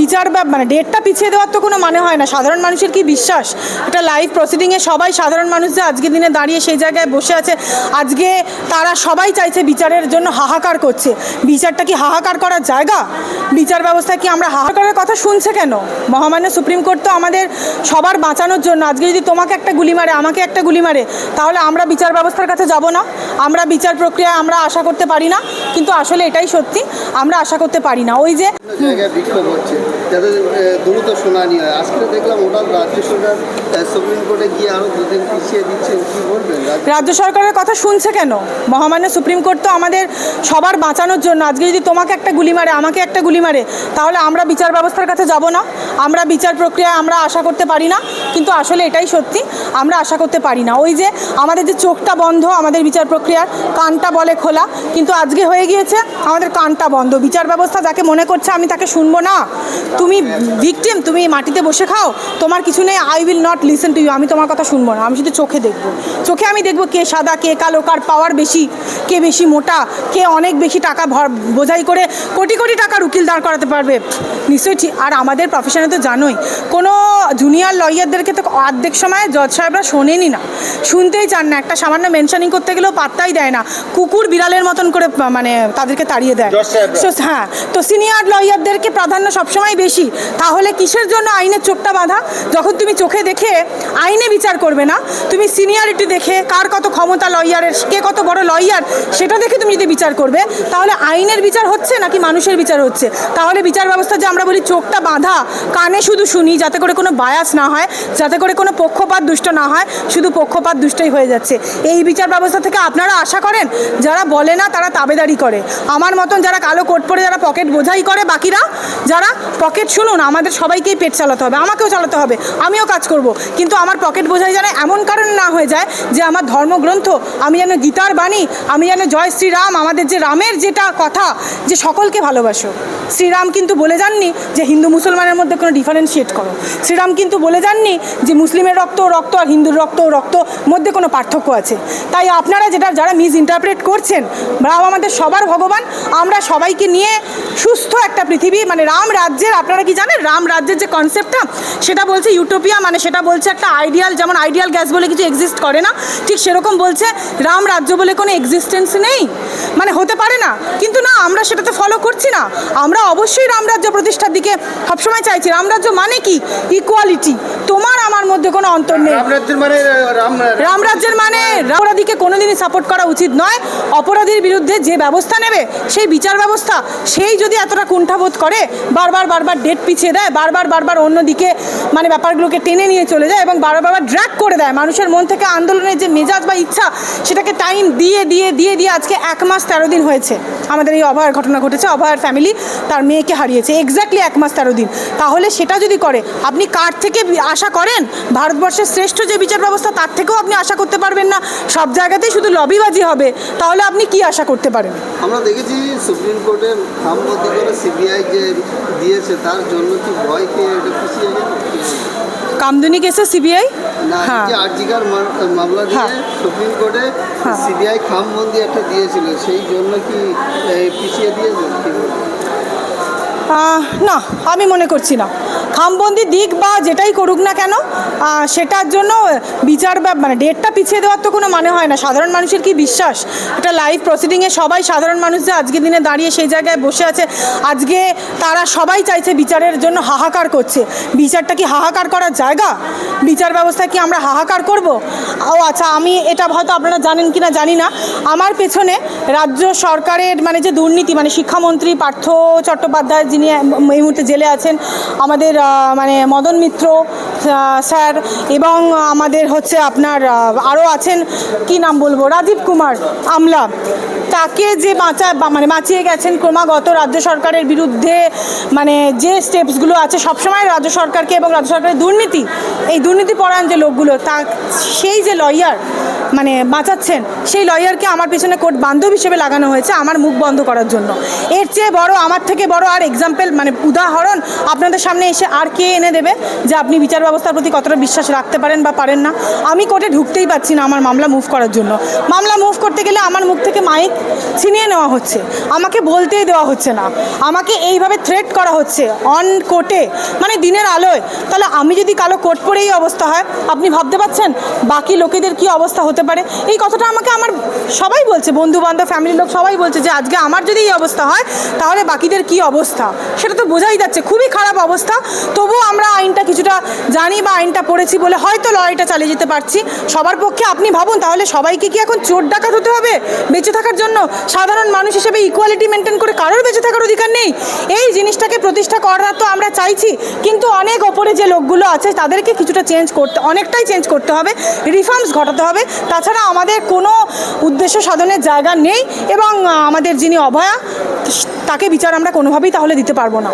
বিচার মানে ডেটটা পিছিয়ে দেওয়ার তো কোনো মানে হয় না। সাধারণ মানুষের কি বিশ্বাস? এটা লাইভ প্রসিডিংয়ে সবাই সাধারণ মানুষ যে আজকের দিনে দাঁড়িয়ে সেই জায়গায় বসে আছে, আজকে তারা সবাই চাইছে বিচারের জন্য হাহাকার করছে। বিচারটা কি হাহাকার করার জায়গা? বিচার ব্যবস্থা কি আমরা হাহাকারের কথা শুনছে কেন? মহামান্য সুপ্রিম কোর্ট তো আমাদের সবার বাঁচানোর জন্য, আজকে যদি তোমাকে একটা গুলি মারে, আমাকে একটা গুলি মারে, তাহলে আমরা বিচার ব্যবস্থার কাছে যাব না। আমরা বিচার প্রক্রিয়া আমরা আশা করতে পারি না, কিন্তু আসলে এটাই সত্যি, আমরা আশা করতে পারি না। ওই যে বিক্ষোভ হচ্ছে। যাতে দ্রুত শুনানি হয়। আজকে দেখলাম ওটা রাজ্য সরকার রাজ্য সরকারের কথা শুনছে কেন? মহামান্য সুপ্রিম কোর্ট তো আমাদের সবার বাঁচানোর জন্য, আজকে যদি তোমাকে একটা গুলি মারে, আমাকে একটা গুলি মারে, তাহলে আমরা বিচার ব্যবস্থার কাছে যাব না। আমরা বিচার প্রক্রিয়া আমরা আশা করতে পারি না, কিন্তু আসলে এটাই সত্যি, আমরা আশা করতে পারি না। ওই যে আমাদের যে চোখটা বন্ধ, আমাদের বিচার প্রক্রিয়ার কানটা বলে খোলা, কিন্তু আজকে হয়ে গিয়েছে আমাদের কানটা বন্ধ। বিচার ব্যবস্থা যাকে মনে করছে আমি তাকে শুনব না। তুমি ভিকটিম তুমি মাটিতে বসে খাও, তোমার কিছু নেই I will not listen to you আমি তোমার কথা শুনব না আমি শুধু চোখে দেখব। চোখে আমি দেখব কে সাদা কে কালো কার পাওয়ার বেশি কে বেশি মোটা কে অনেক বেশি টাকা ভর বোঝাই করে কোটি কোটি টাকার উকিল দাঁড় করাতে পারবে। নিশ্চয়ই ঠিক আর আমাদের প্রফেশনে তো জানোই কোনো জুনিয়র লয়ারদেরকে তো অর্ধেক সময় জজ সাহেবরা শোনেনি না। শুনতেই চান না একটা সামান্য মেনশনিং করতে গেলেও পাত্তাই দেয় না। কুকুর বিড়ালের মতন করে মানে তাদেরকে তাড়িয়ে দেয়? So, হ্যাঁ তো সিনিয়র লয়ারদেরকে প্রাধান্য সবসময় বেশি। তাহলে কিসের জন্য আইনের চোখটা বাঁধা? যখন তুমি চোখে দেখে আইনে বিচার করবে না। তুমি সিনিয়রিটি দেখে কার কত ক্ষমতা লয়ারের, কে কত বড় লয়ার, সেটা দেখে তুমি যদি বিচার করবে, তাহলে আইনের বিচার হচ্ছে নাকি মানুষের বিচার হচ্ছে? তাহলে বিচার ব্যবস্থা যে আমরা বলি চোখটা বাঁধা, কানে শুধু শুনি, যাতে করে কোনো বায়াস না হয়, যাতে করে কোনো পক্ষপাত দুষ্ট না হয়, শুধু পক্ষপাত দুষ্টই হয়ে যাচ্ছে। এই বিচার ব্যবস্থা থেকে আপনারা আশা করেন? যারা বলে না, তারা তাবেদারি করে। আমার মতন যারা কালো কোট পরে যারা পকেট বোঝাই করে বাকিরা, যারা পকেট শুনুন, আমাদের সবাইকেই পেট চালাতে হবে, আমাকেও চালাতে হবে, আমিও কাজ করব। কিন্তু আমার পকেট বোঝাই যেন এমন কারণে না হয়ে যায় যে আমার ধর্মগ্রন্থ, আমি যেন গীতার বাণী, আমি যেন জয় শ্রীরাম, আমাদের যে রামের যেটা কথা, যে সকলকে ভালোবাসো। শ্রীরাম কিন্তু বলে যাননি যে হিন্দু মুসলমানের মধ্যে কোনো ডিফারেন্সিয়েট করো। শ্রীরাম কিন্তু বলে যাননি যে মুসলিমের রক্ত রক্ত আর হিন্দুর রক্ত রক্ত মধ্যে কোনো পার্থক্য আছে। তাই আপনারা যেটা, যারা মিস ইন্টারপ্রেট করছেন, রাম আমাদের সবার ভগবান, আমরা সবাইকে নিয়ে সুস্থ একটা পৃথিবী মানে রাম রাজ্যের, আপনারা কি জানেন? রাম রাজ্যের যে কনসেপ্টটা সেটা বলছে ইউটোপিয়া মানে সেটা বলছে একটা আইডিয়াল যেমন আইডিয়াল গ্যাস বলে কিছু এক্সিস্ট করে না ঠিক সেরকম বলছে রাম রাজ্য বলে কোনো এক্সিস্টেন্স নেই। মানে হতে পারে না কিন্তু না আমরা সেটাতে ফলো করছি না। আমরা অবশ্যই রামরাজ্য প্রতিষ্ঠার দিকে সবসময় চাইছি। রামরাজ্য মানে কি? ইকুয়ালিটি তোমার আমার মধ্যে কোনো অন্তর নেই। রামরাজ্যের মানে রামরাজ্যের মানে অপরাধীকে কোনোদিনই সাপোর্ট করা উচিত নয়। অপরাধীর বিরুদ্ধে যে ব্যবস্থা নেবে সেই বিচার ব্যবস্থা সেই যদি এতটা কুণ্ঠাবোধ করে বারবার বারবার ডেট পিছিয়ে দেয় বারবার বারবার অন্যদিকে মানে ব্যাপারগুলোকে টেনে নিয়ে চলে যায় এবং বারবার বারবার ড্র্যাক করে দেয়। মানুষের মন থেকে আন্দোলনের যে মেজাজ বা ইচ্ছা, সেটাকে টাইম দিয়ে দিয়ে দিয়ে দিয়ে আজকে এক মাস তেরো দিন হয়েছে। আমাদের এই অভয়ার ঘটনা ঘটেছে। অভয়ার ফ্যামিলি তার মেয়েকে হারিয়েছে। এক্স্যাক্টলি এক মাস তেরো দিন। তাহলে সেটা যদি করে, আপনি কার থেকে আশা করেন? ভারতবর্ষের শ্রেষ্ঠ যে বিচার ব্যবস্থা, তার থেকেও আপনি আশা করতে পারবেন না। সব জায়গাতেই শুধু লবিবাজি হবে। তাহলে আপনি কি আশা করতে পারেন? আমরা দেখেছি সুপ্রিম কোর্টে খামবন্দি করে সিবিআই যে দিয়েছে। তার জন্য কি ভয় পিছিয়ে গেল? কামদুনি কেসে সিবিআই? হ্যাঁ। আর্জিকার মামলা দিয়ে হ্যাঁ। সুপ্রিম কোর্টে সিবিআই খাম খামবন্দি একটা দিয়েছিল সেই জন্য কি পিছিয়ে দিয়েছে? আহ, না আমি মনে করছি না। খামবন্দি দিক বা যেটাই করুক না কেন সেটার জন্য বিচার মানে ডেটটা পিছিয়ে দেওয়ার তো কোনো মানে হয় না। সাধারণ মানুষের কি বিশ্বাস? এটা লাইভ প্রসিডিংয়ে সবাই সাধারণ মানুষ যে আজকের দিনে দাঁড়িয়ে সেই জায়গায় বসে আছে, আজকে তারা সবাই চাইছে বিচারের জন্য হাহাকার করছে। বিচারটা কি হাহাকার করার জায়গা? বিচার ব্যবস্থা কি আমরা হাহাকার করব? ও আচ্ছা আমি এটা হয়তো আপনারা জানেন কি না জানি না। আমার পেছনে রাজ্য সরকারের মানে যে দুর্নীতি মানে শিক্ষামন্ত্রী পার্থ চট্টোপাধ্যায় যিনি এই মুহূর্তে জেলে আছেন, আমাদের মানে মদন মিত্র স্যার এবং আমাদের হচ্ছে আপনার আরও আছেন, কি নাম বলব? রাজীব কুমার আমলা। তাকে যে বাঁচা মানে বাঁচিয়ে গেছেন ক্রমাগত রাজ্য সরকারের বিরুদ্ধে মানে যে স্টেপসগুলো আছে, সবসময় রাজ্য সরকারকে এবং রাজ্য সরকারের দুর্নীতি, এই দুর্নীতি পরায়ণ যে লোকগুলো, তা, সেই যে লয়ার মানে বাঁচাচ্ছেন, সেই লয়ারকে আমার পেছনে কোর্ট বান্ধব হিসেবে লাগানো হয়েছে আমার মুখ বন্ধ করার জন্য। এর চেয়ে বড়, আমার থেকে বড় আর এক্সাম্পল মানে উদাহরণ আপনাদের সামনে এসে আর কে এনে দেবে যে আপনি বিচার ব্যবস্থার প্রতি কতটা বিশ্বাস রাখতে পারেন বা পারেন না? আমি কোর্টে ঢুকতেই পাচ্ছি না আমার মামলা মুভ করার জন্য। মামলা মুভ করতে গেলে আমার মুখ থেকে মাইক ছিনিয়ে নেওয়া হচ্ছে। আমাকে বলতেই দেওয়া হচ্ছে না। আমাকে এইভাবে থ্রেট করা হচ্ছে অন কোর্টে মানে দিনের আলোয়। তাহলে আমি যদি কালো কোর্ট পরে এই অবস্থা হয়, আপনি ভাবতে পারছেন? বাকি লোকেদের কি অবস্থা হতে পারে? এই কথাটা আমাকে আমার সবাই বলছে বন্ধু বান্ধব ফ্যামিলির লোক সবাই বলছে যে, আজকে আমার যদি এই অবস্থা হয়, তাহলে বাকিদের কি অবস্থা? সেটা তো বোঝাই যাচ্ছে, খুবই খারাপ অবস্থা। তবুও আমরা আইনটা কিছুটা জানি বা আইনটা পড়েছি বলে হয়তো লড়াইটা চালিয়ে যেতে পারছি। সবার পক্ষে আপনি ভাবুন, তাহলে সবাইকে কি এখন চোর ডাকাত হতে হবে? বেঁচে থাকার জন্য সাধারণ মানুষ হিসেবে ইকুয়ালিটি মেনটেন করে কারোর বেঁচে থাকার অধিকার নেই। এই জিনিসটাকে প্রতিষ্ঠা করার তো আমরা চাইছি, কিন্তু অনেক ওপরে যে লোকগুলো আছে তাদেরকে কিছুটা চেঞ্জ করতে, অনেকটাই চেঞ্জ করতে হবে রিফর্মস ঘটাতে হবে। তাছাড়া আমাদের কোনো উদ্দেশ্য সাধনের জায়গা নেই এবং আমাদের যিনি অভয়া তাকে বিচার আমরা কোনোভাবেই তাহলে দিতে পারব না।